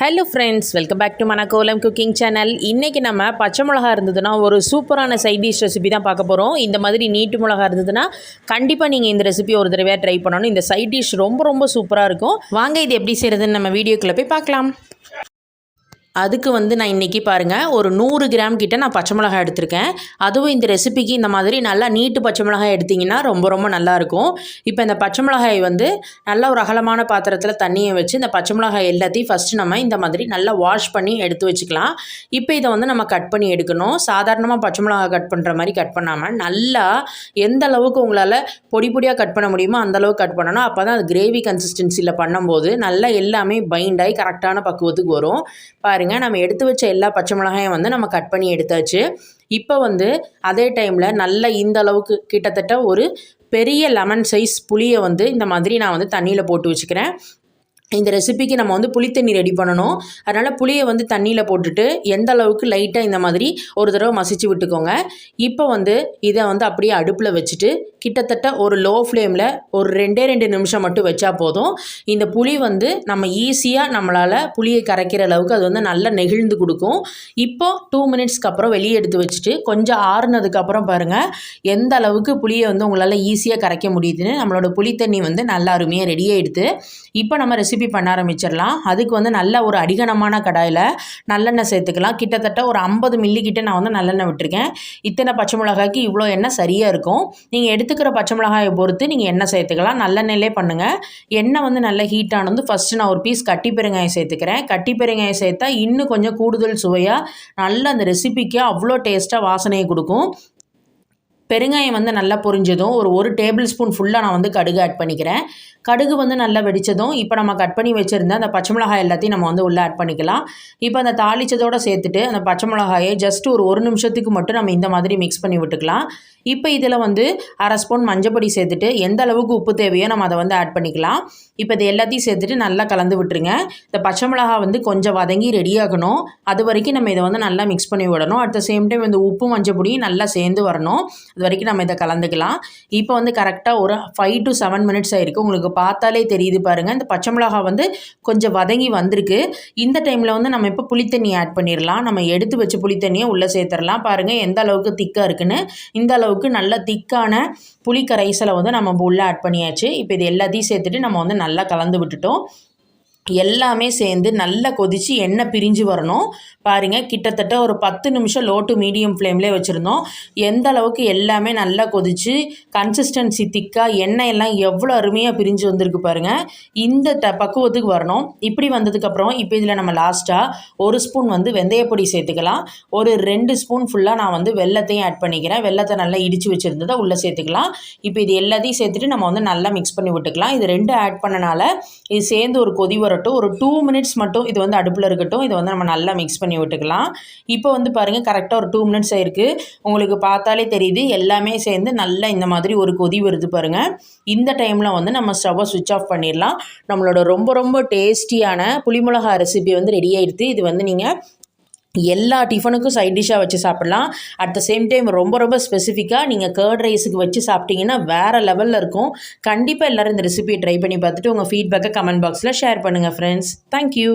Hello friends welcome back to Manakolam cooking channel இன்றைக்கி நம்ம பச்சை மிளகா இருந்ததுன்னா ஒரு சூப்பரான சைட் டிஷ் ரெசிபி தான் பார்க்க போகிறோம் இந்த மாதிரி நீட்டு மிளகா இருந்ததுன்னா கண்டிப்பாக நீங்கள் இந்த ரெசிபி ஒரு தடவையாக ட்ரை பண்ணணும். இந்த சைட் டிஷ் ரொம்ப ரொம்ப சூப்பராக இருக்கும். வாங்க இது எப்படி செய்கிறதுன்னு நம்ம வீடியோக்குள்ளே போய் பார்க்கலாம். அதுக்கு வந்து நான் இன்றைக்கி பாருங்கள் ஒரு நூறு கிராம் கிட்ட நான் பச்சை மிளகாய் எடுத்திருக்கேன். அதுவும் இந்த ரெசிபிக்கு இந்த மாதிரி நல்லா நீட்டு பச்சை மிளகாய் எடுத்திங்கன்னா ரொம்ப ரொம்ப நல்லாயிருக்கும் இப்போ இந்த பச்சை மிளகாய் வந்து நல்லா ஒரு அகலமான பாத்திரத்தில் தண்ணியை வச்சு இந்த பச்சை மிளகாய் எல்லாத்தையும் ஃபஸ்ட்டு நம்ம இந்த மாதிரி நல்லா வாஷ் பண்ணி எடுத்து வச்சுக்கலாம். இப்போ இதை வந்து நம்ம கட் பண்ணி எடுக்கணும். சாதாரணமாக பச்சை மிளகாய் கட் பண்ணுற மாதிரி கட் பண்ணாமல் நல்லா எந்த அளவுக்கு உங்களால் பொடி பொடியாக கட் பண்ண முடியுமோ அந்தளவுக்கு கட் பண்ணணும். அப்போ தான் அது கிரேவி கன்சிஸ்டன்சியில் பண்ணும்போது நல்லா எல்லாமே பைண்ட் ஆகி கரெக்டான பக்குவத்துக்கு வரும். பாருங்கள் நம்ம எடுத்து வச்ச எல்லா பச்சை மிளகாயும் வந்து நம்ம கட் பண்ணி எடுத்தாச்சு. இப்போ வந்து அதே டைமில் நல்ல இந்த அளவுக்கு கிட்டத்தட்ட ஒரு பெரிய லெமன் சைஸ் புளியை வந்து இந்த மாதிரி நான் வந்து தண்ணியில் போட்டு வச்சுக்கிறேன். இந்த ரெசிபிக்கு நம்ம வந்து புளித்தண்ணி ரெடி பண்ணணும். அதனால் புளியை வந்து தண்ணியில் போட்டுட்டு எந்த அளவுக்கு லைட்டாக இந்த மாதிரி ஒரு தடவை மசிச்சு விட்டுக்கோங்க. இப்போ வந்து இதை வந்து அப்படியே அடுப்பில் வச்சுட்டு கிட்டத்தட்ட ஒரு லோ ஃப்ளேமில் ஒரு ரெண்டே ரெண்டு நிமிஷம் மட்டும் வச்சா போதும். இந்த புளி வந்து நம்ம ஈஸியாக நம்மளால் புளியை கரைக்கிற அளவுக்கு அது வந்து நல்லா நெகிழ்ந்து கொடுக்கும். இப்போ டூ மினிட்ஸ்க்கு அப்புறம் வெளியே எடுத்து வச்சுட்டு கொஞ்சம் ஆறுனதுக்கப்புறம் பாருங்கள் எந்த அளவுக்கு புளியை வந்து உங்களால் ஈஸியாக கரைக்க முடியுதுன்னு நம்மளோட புளித்தண்ணி வந்து நல்லா அருமையாக ரெடி ஆகிடுது இப்போ நம்ம ரெசிபி பண்ண ஆரம்பிச்சிடலாம். அதுக்கு வந்து நல்ல ஒரு அடிகனமான கடாயில் நல்லெண்ணெய் சேர்த்துக்கலாம். கிட்டத்தட்ட ஒரு ஐம்பது மில்லி கிட்ட நான் வந்து நல்லெண்ணெய் விட்டுருக்கேன். இத்தனை பச்சை மிளகாய்க்கு இவ்வளோ எண்ணெய் சரியாக இருக்கும். நீங்கள் எடுத்துக்கிற பச்சை மிளகாயை பொறுத்து நீங்கள் எண்ணெய் சேர்த்துக்கலாம். நல்லெண்ணெயிலே பண்ணுங்கள் எண்ணெய் வந்து நல்லா ஹீட் ஆனது ஃபஸ்ட்டு நான் ஒரு பீஸ் கட்டி பெருங்காயம் சேர்த்துக்கிறேன். கட்டி பெருங்காயம் சேர்த்தா இன்னும் கொஞ்சம் கூடுதல் சுவையாக நல்ல அந்த ரெசிபிக்கு அவ்வளோ டேஸ்ட்டாக வாசனையை கொடுக்கும். பெருங்காயம் வந்து நல்லா பொரிஞ்சதும் ஒரு ஒரு டேபிள் ஸ்பூன் ஃபுல்லாக நான் வந்து கடுகு ஆட் பண்ணிக்கிறேன். கடுகு வந்து நல்லா வெடித்ததும் இப்போ நம்ம கட் பண்ணி வச்சுருந்த அந்த பச்சை மிளகாய் எல்லாத்தையும் நம்ம வந்து உள்ளே ஆட் பண்ணிக்கலாம். இப்போ அந்த தாளிச்சதோட சேர்த்துட்டு அந்த பச்சை மிளகாயை ஜஸ்ட் ஒரு ஒரு நிமிஷத்துக்கு மட்டும் நம்ம இந்த மாதிரி மிக்ஸ் பண்ணி விட்டுக்கலாம். இப்போ இதில் வந்து அரை ஸ்பூன் மஞ்சப்பொடி சேர்த்துட்டு எந்த அளவுக்கு உப்பு தேவையோ நம்ம அதை வந்து ஆட் பண்ணிக்கலாம். இப்போ இது எல்லாத்தையும் சேர்த்துட்டு நல்லா கலந்து விட்டுருங்க. இந்த பச்சை மிளகா வந்து கொஞ்சம் வதங்கி ரெடியாகணும் அது வரைக்கும் நம்ம இதை வந்து நல்லா மிக்ஸ் பண்ணி விடணும். அட் த சேம் டைம் இந்த உப்பு மஞ்சப்பொடியும் நல்லா சேர்ந்து வரணும். அது வரைக்கும் நம்ம இதை கலந்துக்கலாம். இப்போ வந்து கரெக்டாக ஒரு ஃபைவ் டு செவன் மினிட்ஸ் ஆயிருக்கு உங்களுக்கு பார்த்தாலே தெரியுது பாருங்கள் இந்த பச்சை மிளகா வந்து கொஞ்சம் வதங்கி வந்திருக்கு. இந்த டைமில் வந்து நம்ம இப்போ புளித்தண்ணி ஆட் பண்ணிடலாம் நம்ம எடுத்து வச்சு புளித்தண்ணியை உள்ளே சேர்த்துடலாம் பாருங்கள் எந்த அளவுக்கு திக்காக இருக்குன்னு. இந்த அளவுக்கு நல்ல திக்கான புளி கரைசலை வந்து நம்ம உள்ளே ஆட் பண்ணியாச்சு. இப்போ இது எல்லாத்தையும் சேர்த்துட்டு நம்ம வந்து நல்லா கலந்து விட்டுட்டோம். எல்லாமே சேர்ந்து நல்லா கொதித்து எண்ணெய் பிரிஞ்சு வரணும். பாருங்கள் கிட்டத்தட்ட ஒரு பத்து நிமிஷம் லோ டு மீடியம் ஃப்ளேம்லேயே வச்சுருந்தோம். எந்த அளவுக்கு எல்லாமே நல்லா கொதித்து கன்சிஸ்டன்சி திக்காக எண்ணெய் எல்லாம் எவ்வளோ அருமையாக பிரிஞ்சு வந்திருக்கு பாருங்கள் இந்த த பக்குவத்துக்கு வரணும். இப்படி வந்ததுக்கப்புறம் இப்போ இதில் நம்ம லாஸ்ட்டாக ஒரு ஸ்பூன் வந்து வெந்தயப்பொடி சேர்த்துக்கலாம். ஒரு ரெண்டு ஸ்பூன் ஃபுல்லாக நான் வந்து வெள்ளத்தையும் ஆட் பண்ணிக்கிறேன். வெள்ளத்தை நல்லா இடித்து வச்சுருந்ததை உள்ளே சேர்த்துக்கலாம். இப்போ இது எல்லாத்தையும் சேர்த்துட்டு நம்ம வந்து நல்லா மிக்ஸ் பண்ணி விட்டுக்கலாம். இது ரெண்டு ஆட் பண்ணனால இது சேர்ந்து ஒரு கொதி வரட்டும் ஒரு டூ மினிட்ஸ் மட்டும் இது வந்து அடுப்பில் இருக்கட்டும் இதை வந்து நம்ம நல்லா மிக்ஸ் பண்ணி விட்டுக்கலாம். இப்போ வந்து பாருங்கள் கரெக்டாக ஒரு டூ மினிட்ஸ் ஆயிருக்கு. உங்களுக்கு பார்த்தாலே தெரியுது எல்லாமே சேர்ந்து நல்லா இந்த மாதிரி ஒரு கொதி வருது பாருங்கள் இந்த டைமில் வந்து நம்ம ஸ்டவ்வை சுவிட்ச் ஆஃப் பண்ணிடலாம். நம்மளோட ரொம்ப ரொம்ப டேஸ்டியான புளிமிளகா ரெசிபி வந்து ரெடி ஆயிடுது இது வந்து நீங்கள் எல்லா டிஃபனுக்கும் சைட் டிஷ்ஷாக வச்சு சாப்பிட்லாம். அட் த சேம் டைம் ரொம்ப ரொம்ப ஸ்பெசிஃபிக்காக நீங்கள் கேர்ட் ரைஸுக்கு வச்சு சாப்பிட்டீங்கன்னா வேறு லெவலில் இருக்கும். கண்டிப்பாக எல்லோரும் இந்த ரெசிபியை ட்ரை பண்ணி பார்த்துட்டு உங்கள் ஃபீட்பேக்கை கமெண்ட் பாக்ஸில் ஷேர் பண்ணுங்கள் ஃப்ரெண்ட்ஸ் தேங்க்யூ